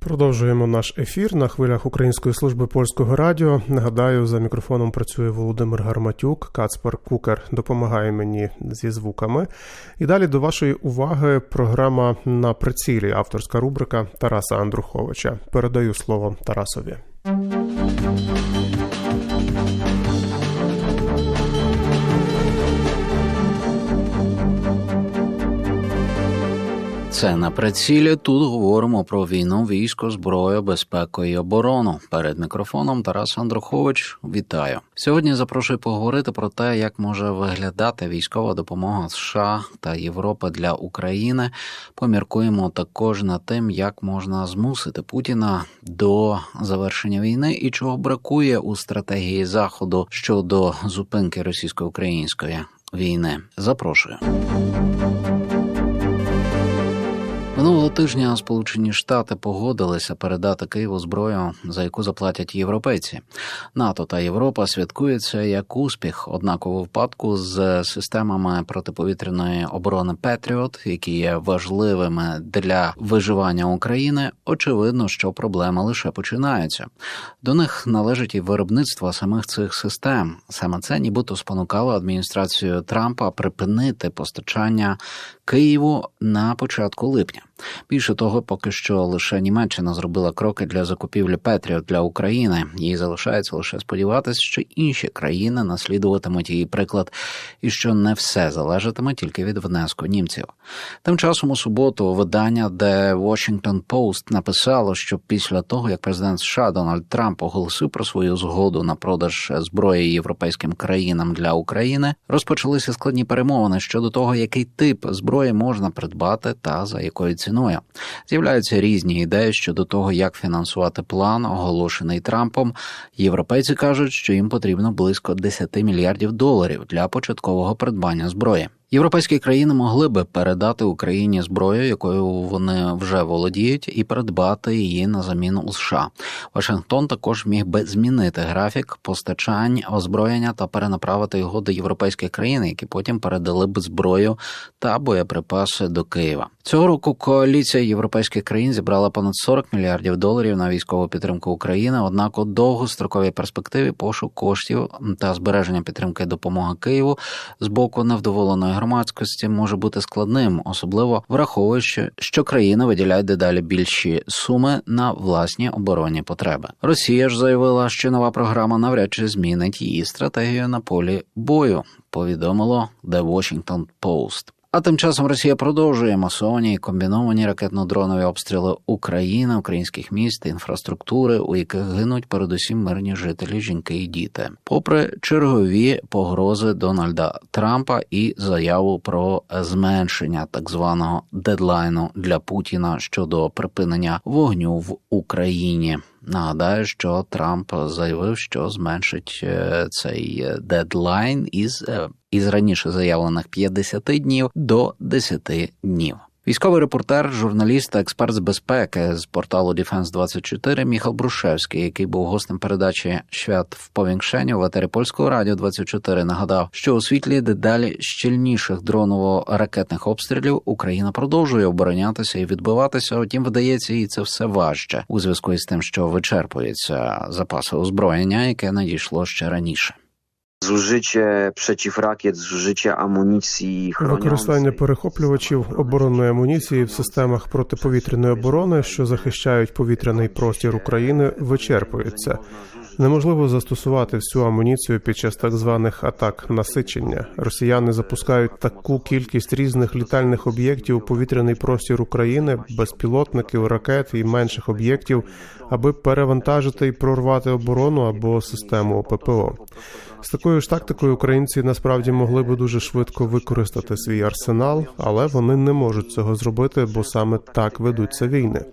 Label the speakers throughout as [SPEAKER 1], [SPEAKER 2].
[SPEAKER 1] Продовжуємо наш ефір на хвилях Української служби польського радіо. Нагадаю, за мікрофоном працює Володимир Гарматюк. Кацпер Кукер допомагає мені зі звуками. І далі до вашої уваги програма на прицілі, авторська рубрика Тараса Андруховича. Передаю слово Тарасові.
[SPEAKER 2] Це на прицілі. Тут говоримо про війну, військо, зброю, безпеку і оборону. Перед мікрофоном Тарас Андрухович. Вітаю сьогодні. Запрошую поговорити про те, як може виглядати військова допомога США та Європи для України. Поміркуємо також над тим, як можна змусити Путіна до завершення війни і чого бракує у стратегії Заходу щодо зупинки російсько-української війни. Запрошую. Тижня Сполучені Штати погодилися передати Києву зброю, за яку заплатять європейці. НАТО та Європа святкуються як успіх, однак у випадку з системами протиповітряної оборони Петріот, які є важливими для виживання України. Очевидно, що проблеми лише починаються. До них належить і виробництво самих цих систем. Саме це нібито спонукало адміністрацію Трампа припинити постачання Києву на початку липня. Більше того, поки що лише Німеччина зробила кроки для закупівлі Петріот для України. Їй залишається лише сподіватися, що інші країни наслідуватимуть її приклад, і що не все залежатиме тільки від внеску німців. Тим часом у суботу видання, де Washington Post написало, що після того як президент США Дональд Трамп оголосив про свою згоду на продаж зброї європейським країнам для України, розпочалися складні перемовини щодо того, який тип зброї можна придбати та за якою ціною. З'являються різні ідеї щодо того, як фінансувати план, оголошений Трампом. Європейці кажуть, що їм потрібно близько 10 мільярдів доларів для початкового придбання зброї. Європейські країни могли би передати Україні зброю, якою вони вже володіють, і придбати її на заміну у США. Вашингтон також міг би змінити графік постачань, озброєння та перенаправити його до європейських країн, які потім передали б зброю та боєприпаси до Києва. Цього року коаліція європейських країн зібрала понад 40 мільярдів доларів на військову підтримку України. Однак у довгостроковій перспективі пошук коштів та збереження підтримки допомоги Києву з боку невдоволеної громадськості може бути складним, особливо враховуючи, що країни виділяють дедалі більші суми на власні оборонні потреби. Росія ж заявила, що нова програма навряд чи змінить її стратегію на полі бою. Повідомило The Washington Post. А тим часом Росія продовжує масовані комбіновані ракетно-дронові обстріли України, українських міст, інфраструктури, у яких гинуть передусім мирні жителі, жінки і діти, попри чергові погрози Дональда Трампа і заяву про зменшення так званого дедлайну для Путіна щодо припинення вогню в Україні. Нагадаю, що Трамп заявив, що зменшить е, цей дедлайн із е, із раніше заявлених 50 днів до 10 днів. Військовий репортер, журналіст та експерт з безпеки з порталу Defense 24 Міхал Брушевський, який був гостем передачі Свят в Повінгшені в етері польського радіо 24 нагадав, що у світлі дедалі щільніших дроново-ракетних обстрілів Україна продовжує оборонятися і відбиватися. Утім, видається, їй це все важче у зв'язку із тим, що вичерпуються запаси озброєння, яке надійшло ще раніше.
[SPEAKER 3] Zużycie przeciwrakiet, zużycie amunicji
[SPEAKER 1] Використання перехоплювачів оборонної амуніції в системах протиповітряної оборони, що захищають повітряний простір України, вичерпується. Неможливо застосувати всю амуніцію під час так званих атак насичення. Росіяни запускають таку кількість різних літальних об'єктів у повітряний простір України, безпілотників, ракет і менших об'єктів, аби перевантажити і прорвати оборону або систему ППО. З такою ж тактикою українці насправді могли би дуже швидко використати свій арсенал, але вони не можуть цього зробити, бо саме так ведуться війни.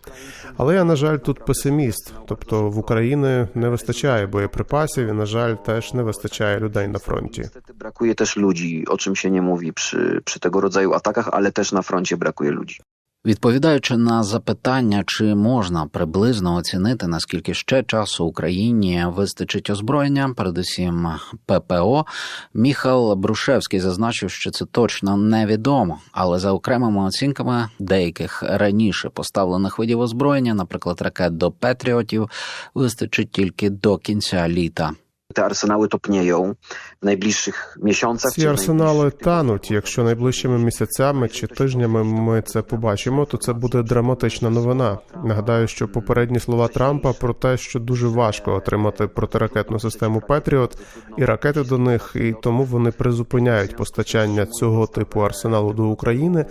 [SPEAKER 1] Але я, на жаль, тут песиміст, тобто в Україні не вистачає боєприпасів і, на жаль, теж не вистачає людей на фронті.
[SPEAKER 3] Brakuje też ludzi, o czym się nie mówi przy, przy tego rodzaju atakach, ale też na froncie brakuje ludzi.
[SPEAKER 2] Відповідаючи на запитання, чи можна приблизно оцінити наскільки ще часу Україні вистачить озброєння, передусім ППО, Міхал Брушевський зазначив, що це точно невідомо, але за окремими оцінками деяких раніше поставлених видів озброєння, наприклад, ракет до Петріотів, вистачить тільки до кінця літа.
[SPEAKER 3] Te arsenały topnieją w najbliższych miesiącach.
[SPEAKER 1] Ці арсенали тануть. Якщо найближчими місяцями чи тижнями ми це побачимо, то це буде драматична новина. Нагадаю, що попередні слова Трампа про те, що дуже важко отримати протиракетну систему Петріот і ракети до них, і тому вони призупиняють постачання цього типу арсеналу до України,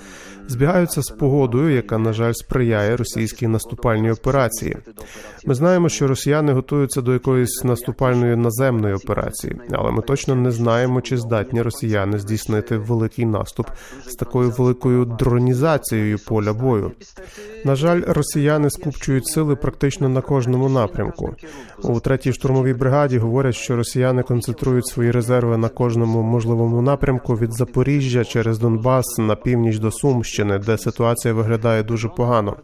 [SPEAKER 1] збігаються з погодою, яка на жаль сприяє російській наступальній операції. Ми знаємо, що росіяни готуються до якоїсь наступальної наземної операції, але ми точно не знаємо, чи здатні росіяни здійснити великий наступ з такою великою дронізацією поля бою. На жаль, росіяни скупчують сили практично на кожному напрямку. У третій штурмовій бригаді говорять, що росіяни концентрують свої резерви на кожному можливому напрямку від Запоріжжя через Донбас на північ до Сумщини, де ситуація виглядає дуже погано.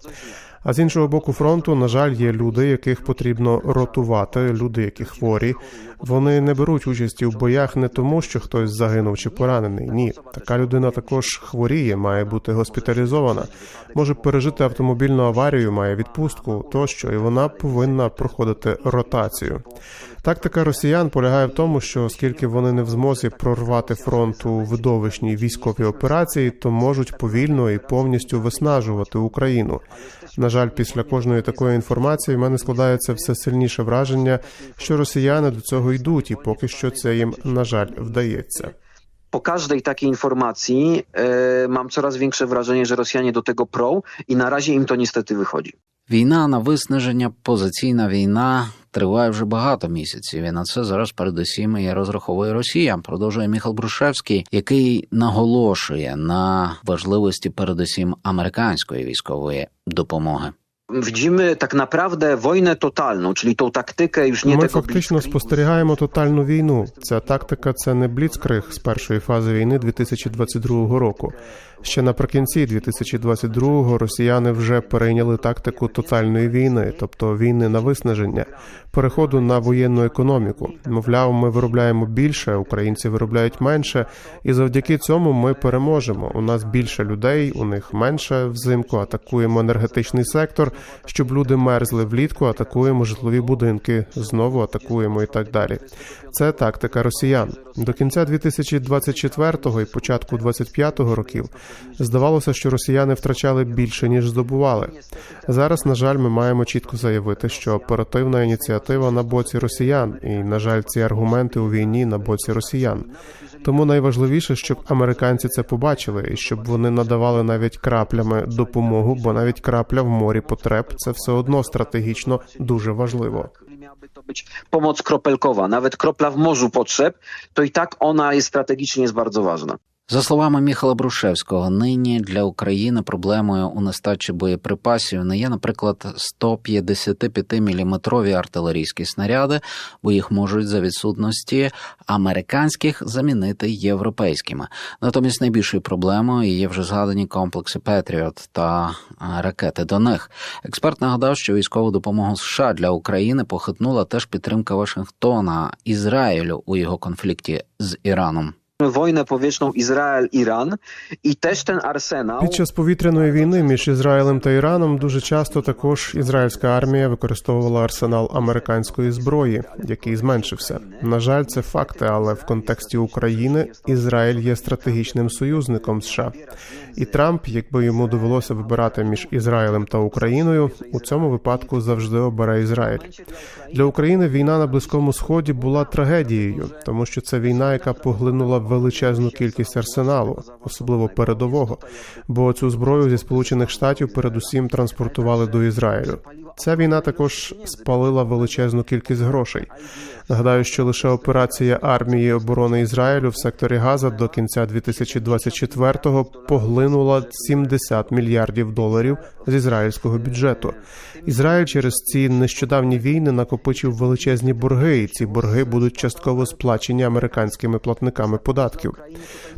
[SPEAKER 1] А з іншого боку фронту, на жаль, є люди, яких потрібно ротувати, люди, які хворі. Вони не беруть участі в боях не тому, що хтось загинув чи поранений. Ні, така людина також хворіє, має бути госпіталізована, може пережити автомобільну аварію, має відпустку тощо, і вона повинна проходити ротацію. Тактика росіян полягає в тому, що оскільки вони не в змозі прорвати фронт у видовищній військовій операції, то можуть повільно і повністю виснажувати Україну. На жаль, після кожної такої інформації в мене складається все сильніше враження, що росіяни до цього йдуть, і поки що це їм на жаль вдається.
[SPEAKER 3] Po każdej takiej informacji e, mam coraz większe wrażenie, że Rosjanie do tego prą i na razie im to niestety wychodzi.
[SPEAKER 2] Війна на виснаження, позиційна війна триває вже багато місяців. І на це зараз передусім і розраховує Росія. Продовжує Міхал Брушевський, який наголошує на важливості передусім американської військової допомоги.
[SPEAKER 3] Widzimy tak naprawdę wojnę totalną, czyli tą taktykę już nie
[SPEAKER 1] Ми фактично спостерігаємо тотальну війну. Ця тактика це не бліцкриг з першої фази війни 2022 року. Ще наприкінці 2022-го росіяни вже перейняли тактику тотальної війни, тобто війни на виснаження, переходу на воєнну економіку. Мовляв, ми виробляємо більше, українці виробляють менше, і завдяки цьому ми переможемо. У нас більше людей, у них менше взимку. Атакуємо енергетичний сектор, щоб люди мерзли влітку. Атакуємо житлові будинки, знову атакуємо і так далі. Це тактика росіян до кінця 2024-го і початку 25-го років. Здавалося, що росіяни втрачали більше ніж здобували. Зараз, на жаль, ми маємо чітко заявити, що оперативна ініціатива на боці росіян, і на жаль, ці аргументи у війні на боці росіян. Тому найважливіше, щоб американці це побачили, і щоб вони надавали навіть краплями допомогу, бо навіть крапля в морі потреб це все одно стратегічно дуже важливо.
[SPEAKER 3] Miałaby to być pomoc kropelkowa, nawet kropla w morzu potrzeb, to i tak ona jest strategicznie.
[SPEAKER 2] За словами Міхала Брушевського, нині для України проблемою у нестачі боєприпасів не є, наприклад, 155-мм артилерійські снаряди, бо їх можуть за відсутності американських замінити європейськими. Натомість найбільшою проблемою є вже згадані комплекси Петріот та ракети до них. Експерт нагадав, що військову допомогу США для України похитнула теж підтримка Вашингтона Ізраїлю у його конфлікті з Іраном.
[SPEAKER 3] Wojnę powietrzną Izrael-Iran i też ten arsenał.
[SPEAKER 1] Під час повітряної війни між Ізраїлем та Іраном дуже часто також ізраїльська армія використовувала арсенал американської зброї, який зменшився. На жаль, це факти, але в контексті України Ізраїль є стратегічним союзником США. І Трамп, якби йому довелося вибирати між Ізраїлем та Україною, у цьому випадку завжди обере Ізраїль. Для України війна на близькому сході була трагедією, тому що це війна, яка поглинула величезну кількість арсеналу, особливо передового, бо цю зброю зі сполучених штатів передусім транспортували до Ізраїлю. Ця війна також спалила величезну кількість грошей. Нагадаю, що лише операція армії оборони Ізраїлю в секторі Газа до кінця 2024-го поглинула 70 мільярдів доларів з ізраїльського бюджету. Ізраїль через ці нещодавні війни накопичив величезні борги, і ці борги будуть частково сплачені американськими платниками податків.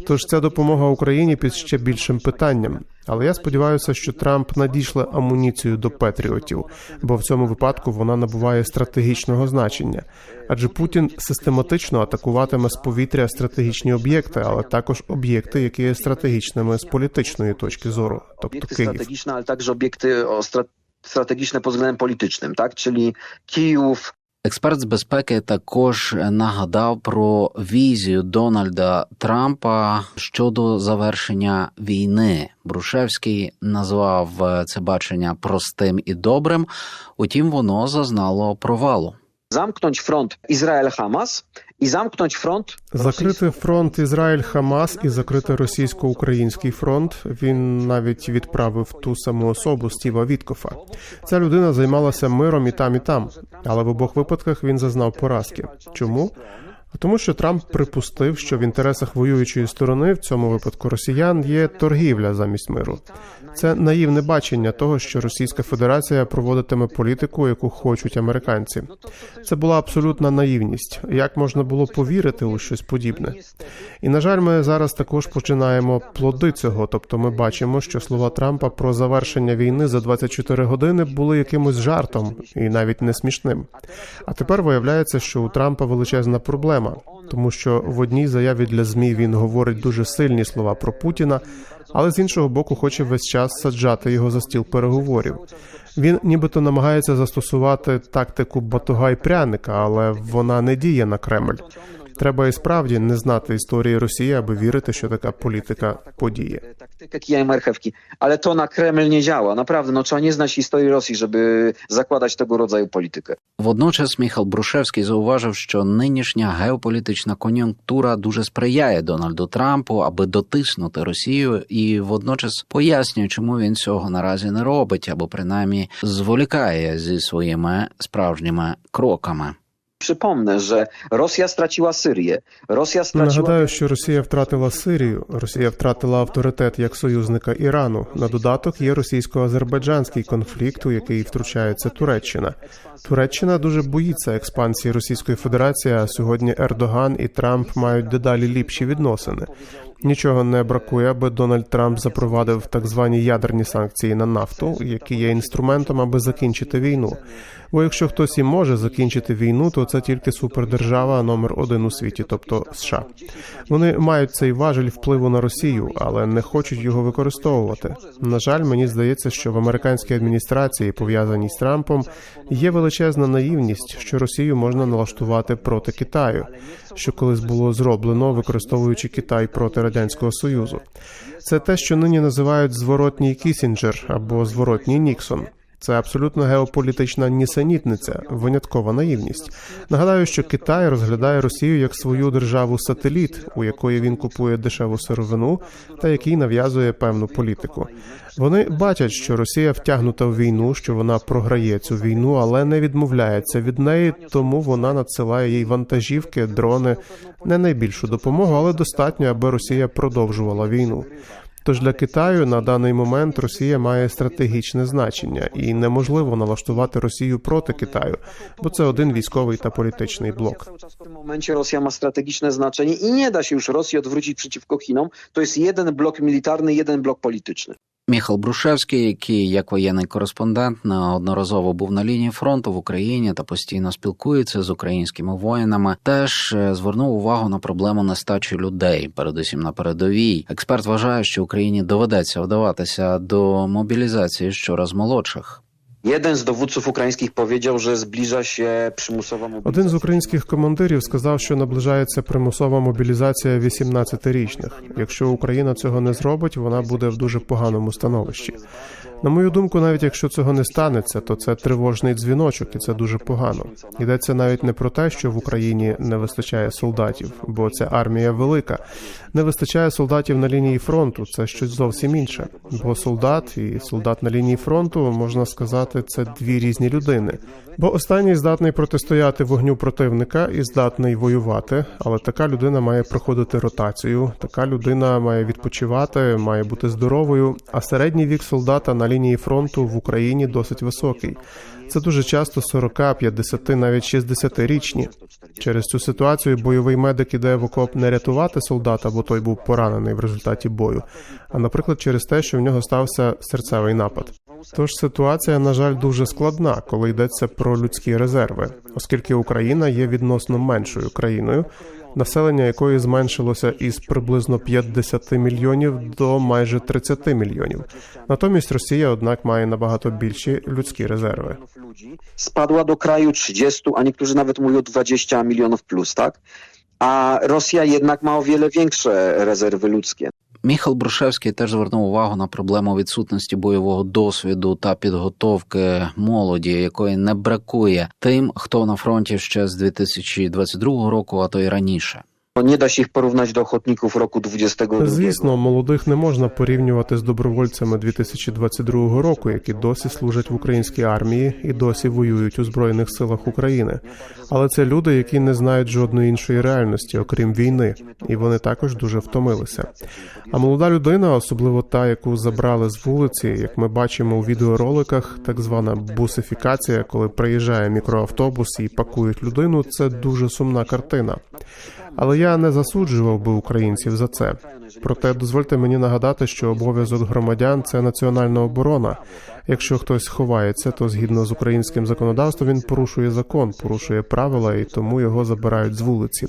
[SPEAKER 1] Тож ця допомога Україні під ще більшим питанням. Але я сподіваюся, що Трамп надійшле амуніцію до Петріотів, бо в цьому випадку вона набуває стратегічного значення. Адже Путін систематично атакуватиме з повітря стратегічні об'єкти, але також об'єкти, які є стратегічними з політичної точки зору, тобто Київ.
[SPEAKER 3] także obiekty o stra- strategiczne pod względem politycznym, tak? Czyli Kijów,
[SPEAKER 2] Експерт з безпеки також нагадав про візію Дональда Трампа щодо завершення війни. Брушевський назвав е, це бачення простим і добрим. Утім, воно зазнало провалу.
[SPEAKER 3] Zamknąć front Izrael-Hamas і замкнуть фронт
[SPEAKER 1] Закрити фронт Ізраїль Хамас і закрити російсько-український фронт. Він навіть відправив ту саму особу Стіва Віткофа. Ця людина займалася миром і там, і там, але в обох випадках він зазнав поразки. Чому? Тому що Трамп припустив, що в інтересах воюючої сторони, в цьому випадку росіян, є торгівля замість миру. Це наївне бачення того, що Російська Федерація проводитиме політику, яку хочуть американці. Це була абсолютна наївність. Як можна було повірити у щось подібне? І на жаль, ми зараз також починаємо плоди цього. Тобто, ми бачимо, що слова Трампа про завершення війни за 24 години були якимось жартом і навіть не смішним. А тепер виявляється, що у Трампа величезна проблема, тому що в одній заяві для змі він говорить дуже сильні слова про Путіна, але з іншого боку, хоче весь час саджати його за стіл переговорів. Він нібито намагається застосувати тактику батуга й пряника, але вона не діє на Кремль. Треба і справді не знати історії Росії, аби вірити, що така політика подіє.
[SPEAKER 3] taktykę kija i marchewki, ale to na Kreml nie działa. Naprawdę, no trzeba nie znać historii Rosji, żeby zakładać tego rodzaju.
[SPEAKER 2] Водночас Міхал Брушевський зауважив, що нинішня геополітична кон'юнктура дуже сприяє Дональду Трампу, аби дотиснути Росію, і водночас пояснює, чому він цього наразі не робить, або принаймні зволікає зі своїми справжніми кроками.
[SPEAKER 3] Przypomnę, że Rosja straciła Syrię. Rosja straciła...
[SPEAKER 1] Нагадаю, що Росія втратила Сирію, Росія втратила авторитет як союзника Ірану. На додаток є російсько-азербайджанський конфлікт, у який втручається Туреччина. Туреччина дуже боїться експансії Російської Федерації. А сьогодні Ердоган і Трамп мають дедалі ліпші відносини. Нічого не бракує, аби Дональд Трамп запровадив так звані ядерні санкції на нафту, які є інструментом, аби закінчити війну. Бо якщо хтось і може закінчити війну, то це тільки супердержава номер один у світі, тобто США. Вони мають цей важель впливу на Росію, але не хочуть його використовувати. На жаль, мені здається, що в американській адміністрації, пов'язаній з Трампом, є величезна наївність, що Росію можна налаштувати проти Китаю, що колись було зроблено, використовуючи Китай проти радянського союзу. Це те, що нині називають зворотній Кісінджер або зворотній Ніксон. Це абсолютно геополітична нісенітниця, виняткова наївність. Нагадаю, що Китай розглядає Росію як свою державу сателіт, у якої він купує дешеву сировину та який нав'язує певну політику. Вони бачать, що Росія втягнута в війну, що вона програє цю війну, але не відмовляється від неї, тому вона надсилає їй вантажівки, дрони, не найбільшу допомогу, але достатньо, аби Росія продовжувала війну. Тож для Китаю на даний момент Росія має стратегічне значення і неможливо налаштувати Росію проти Китаю, бо це один військовий та політичний блок.
[SPEAKER 3] Cały czas w tym momencie Rosja ma strategiczne znaczenie i nie da się już Rosji odwrócić przeciwko блок мілітарний, jest блок blok
[SPEAKER 2] Міхал Брушевський, який як воєнний кореспондент неодноразово був на лінії фронту в Україні та постійно спілкується з українськими воїнами, теж е, звернув увагу на проблему нестачі людей, передусім на передовій. Експерт вважає, що Україні доведеться вдаватися до мобілізації щораз молодших.
[SPEAKER 3] Jeden z dowódców ukraińskich powiedział, że zbliża się przymusowa mobilizacja.
[SPEAKER 1] Один з українських командирів сказав, що наближається примусова мобілізація 18-річних. Якщо Україна цього не зробить, вона буде в дуже поганому становищі. На мою думку, навіть якщо цього не станеться, то це тривожний дзвіночок, і це дуже погано. Йдеться навіть не про те, що в Україні не вистачає солдатів, бо ця армія велика. Не вистачає солдатів на лінії фронту. Це щось зовсім інше. Бо солдат і солдат на лінії фронту можна сказати, це дві різні людини. Бо останній здатний протистояти вогню противника і здатний воювати, але така людина має проходити ротацію. Така людина має відпочивати, має бути здоровою. А середній вік солдата на лінії фронту в Україні досить високий. Це дуже часто 40, 50, навіть 60-річні. Через цю ситуацію бойовий медик іде в окоп не рятувати солдата, бо той був поранений в результаті бою, а наприклад, через те, що в нього стався серцевий напад. Тож ситуація, на жаль, дуже складна, коли йдеться про людські резерви, оскільки Україна є відносно меншою країною, населення якої зменшилося із приблизно 50 мільйонів до майже 30 мільйонів. Натомість Росія, однак, має набагато більші людські резерви.
[SPEAKER 3] Спадла до краю kraju 30, а niektórzy навіть mówią 20 мільйонів плюс, так? A Rosja jednak ma o wiele większe rezerwy.
[SPEAKER 2] Міхал Брушевський теж звернув увагу на проблему відсутності бойового досвіду та підготовки молоді, якої не бракує тим, хто на фронті ще з 2022 року, а то й раніше.
[SPEAKER 3] Bo nie da się ich porównać do ochotników roku 22.
[SPEAKER 1] Звісно, молодих не можна порівнювати з добровольцями 2022 року, які досі служать в українській армії і досі воюють у збройних силах України. Але це люди, які не знають жодної іншої реальності, окрім війни, і вони також дуже втомилися. А молода людина, особливо та, яку забрали з вулиці, як ми бачимо у відеороликах, так звана бусифікація, коли приїжджає мікроавтобус і пакують людину, це дуже сумна картина. Але я не засуджував би українців за це. Проте дозвольте мені нагадати, що обов'язок громадян це національна оборона. Якщо хтось ховається, то згідно з українським законодавством він порушує закон, порушує правила і тому його забирають з вулиці.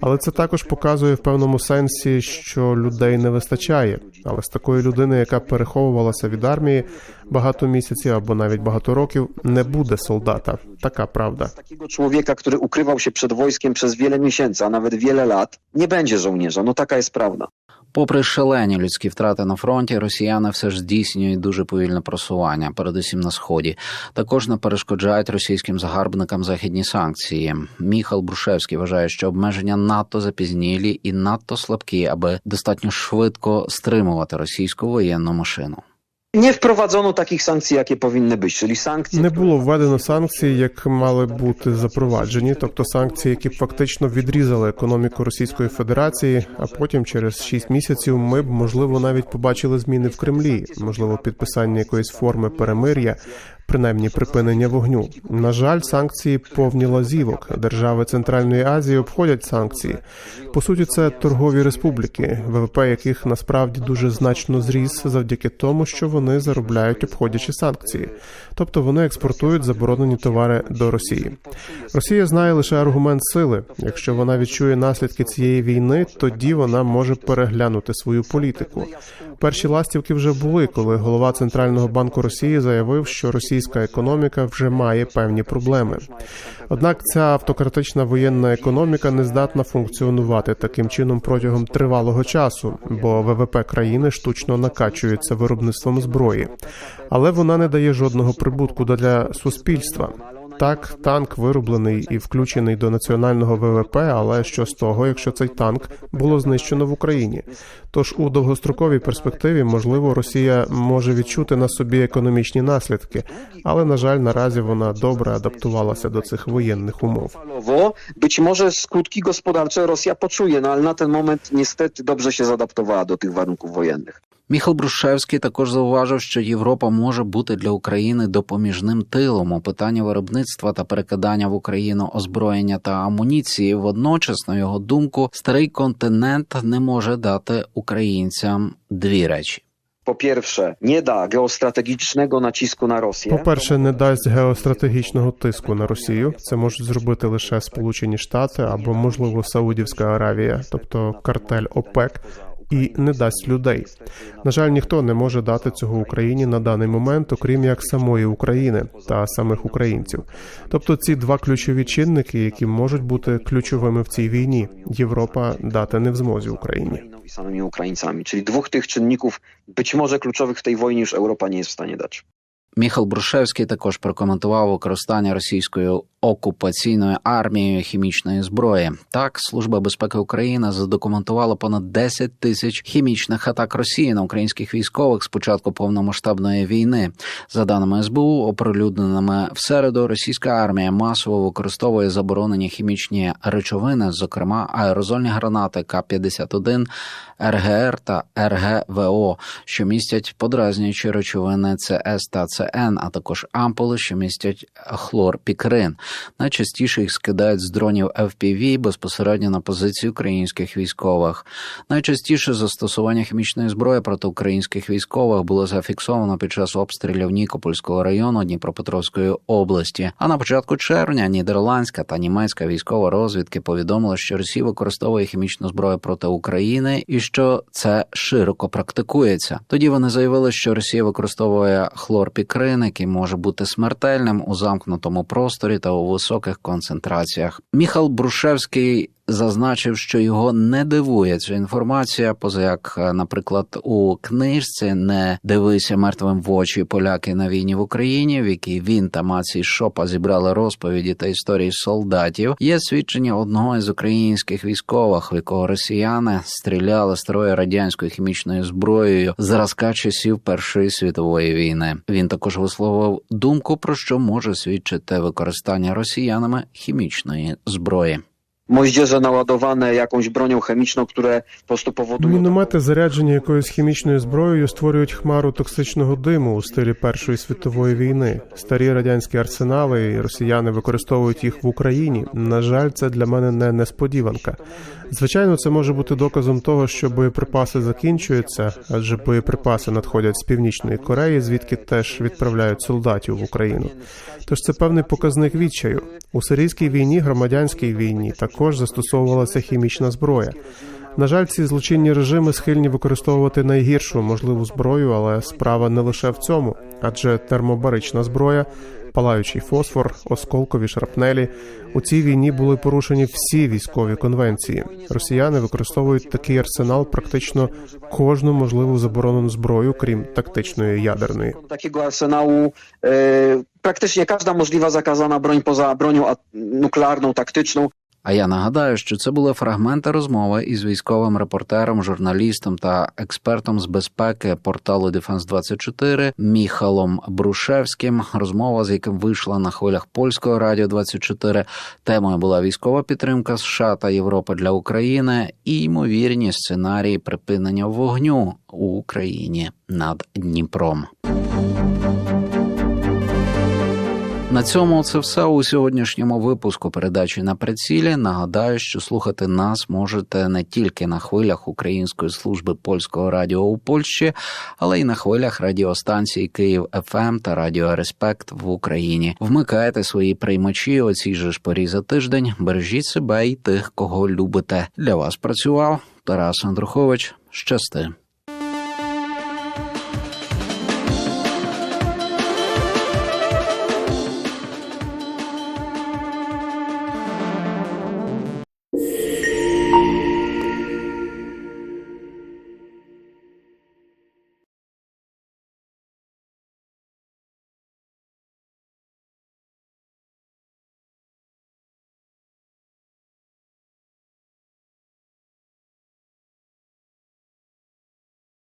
[SPEAKER 1] Але це також показує в певному сенсі, що людей не вистачає. Але з такої людини, яка переховувалася від армії багато місяців або навіть багато років, не буде солдата. Така правда.
[SPEAKER 3] Człowieka, który ukrywał się przed wojskiem przez wiele miesięcy, a nawet wiele lat, nie będzie żołnierza. No taka jest prawda.
[SPEAKER 2] Попри шалені людські втрати на фронті, росіяни все ж здійснюють дуже повільне просування, передусім на сході. Також не перешкоджають російським загарбникам західні санкції. Міхал Брушевський вважає, що обмеження надто запізнілі і надто слабкі, аби достатньо швидко стримувати російську воєнну машину.
[SPEAKER 3] Nie wprowadzono takich sankcji, jakie powinny być, czyli sankcje.
[SPEAKER 1] Не було введено санкції, як мали бути запроваджені, тобто санкції, які б фактично відрізали економіку Російської Федерації. А потім, через 6 місяців, ми б можливо навіть побачили зміни в Кремлі, можливо, підписання якоїсь форми перемир'я, принаймні припинення вогню. На жаль, санкції повні лазівок. Держави Центральної Азії обходять санкції. По суті, це торгові республіки, ВВП яких насправді дуже значно зріс завдяки тому, що вони заробляють обходячи санкції, тобто вони експортують заборонені товари до Росії. Росія знає лише аргумент сили. Якщо вона відчує наслідки цієї війни, тоді вона може переглянути свою політику. Перші ластівки вже були, коли голова центрального банку Росії заявив, що російська економіка вже має певні проблеми. Однак ця автократична воєнна економіка не здатна функціонувати таким чином протягом тривалого часу, бо ВВП країни штучно накачується виробництвом зброї, але вона не дає жодного прибутку для суспільства. Так, танк вироблений і включений до національного ВВП, але що з того, якщо цей танк було знищено в Україні? Тож у довгостроковій перспективі, можливо, Росія може відчути на собі економічні наслідки, але на жаль, наразі вона добре адаптувалася до цих воєнних умов.
[SPEAKER 3] Być może skutki gospodarcze Rosja poczuje, no ale na ten moment niestety dobrze się zaadaptowała do tych warunków.
[SPEAKER 2] Міхал Брушевський також зауважив, що Європа може бути для України допоміжним тилом у питанні виробництва та перекидання в Україну озброєння та амуніції. Водночас, на його думку, старий континент не може дати українцям дві речі.
[SPEAKER 3] Po pierwsze, nie da geostrategicznego nacisku na Rosję.
[SPEAKER 1] По-перше, не дасть геостратегічного тиску на Росію. Це можуть зробити лише Сполучені Штати або, можливо, Саудівська Аравія, тобто картель ОПЕК. І не дасть людей. На жаль, ніхто не може дати цього Україні на даний момент, окрім як самої України та самих українців. Тобто ці два ключові чинники, які можуть бути ключовими в цій війні, Європа дати не в змозі Україні.
[SPEAKER 3] I samymi Ukraińcami. Czyli dwóch tych czynników, być może kluczowych w tej wojnie, już Europa nie jest w stanie.
[SPEAKER 2] Міхал Брушевський також прокоментував використання російською окупаційною армією хімічної зброї. Так, служба безпеки України задокументувала понад 10 тисяч хімічних атак Росії на українських військових з початку повномасштабної війни. За даними СБУ, оприлюдненими в середу, російська армія масово використовує заборонені хімічні речовини, зокрема аерозольні гранати К-51, РГР та РГВО, що містять подразнюючі речовини ЦС та ЦН, а також ампули, що містять хлорпікрин. Найчастіше їх скидають з дронів FPV безпосередньо на позиції українських військових. Найчастіше застосування хімічної зброї проти українських військових було зафіксовано під час обстрілів Нікопольського району Дніпропетровської області. А на початку червня нідерландська та німецька військова розвідки повідомили, що Росія використовує хімічну зброю проти України і що це широко практикується. Тоді вони заявили, що Росія використовує хлорпікрин, який може бути смертельним у замкнутому просторі та у високих концентраціях. Міхал Брушевський зазначив, що його не дивує ця інформація, поза як, е, наприклад, у книжці не дивися мертвим в очі поляки на війні в Україні, в якій він та Мацій Шопа зібрали розповіді та історії солдатів. Є свідчення одного із українських військових, в якого росіяни стріляли старою радянською хімічною зброєю зразка часів Першої світової війни. Він також висловив думку про що може свідчити використання росіянами хімічної зброї.
[SPEAKER 3] Moździerze naładowane jakąś bronią chemiczną, które po prostu powodują...
[SPEAKER 1] Міномети, заряджені якоюсь хімічною зброєю, створюють хмару токсичного диму у стилі Першої світової війни. Старі радянські арсенали і росіяни використовують їх в Україні. На жаль, це для мене не несподіванка. Звичайно, це може бути доказом того, що боєприпаси закінчуються, адже боєприпаси надходять з північної Кореї, звідки теж відправляють солдатів в Україну. Тож це певний показник відчаю. У сирійській війні, громадянській війні також застосовувалася хімічна зброя. На жаль, ці злочинні режими схильні використовувати найгіршу можливу зброю, але справа не лише в цьому, адже термобарична зброя, палаючий фосфор, осколкові шрапнелі у цій війні були порушені всі військові конвенції. Росіяни використовують такий арсенал практично кожну можливу заборонену зброю, крім тактичної ядерної.
[SPEAKER 3] Arsenału e, praktycznie każda możliwa zakazana broń poza bronią a- nuklearną, taktyczną
[SPEAKER 2] А я нагадаю, що це були фрагменти розмови із військовим репортером, журналістом та експертом з безпеки порталу Дефенс 24 Міхалом Брушевським. Розмова, з яким вийшла на хвилях польського радіо 24. Темою була військова підтримка США та Європи для України і ймовірні сценарії припинення вогню у Україні над Дніпром. На цьому це все у сьогоднішньому випуску передачі на прицілі. Нагадаю, що слухати нас можете не тільки на хвилях Української служби польського радіо у Польщі, але й на хвилях радіостанцій Київ ФМ та Радіо Респект в Україні. Вмикайте свої приймачі о цій же ж порі за тиждень. Бережіть себе і тих, кого любите. Для вас працював Тарас Андрухович. Щасти.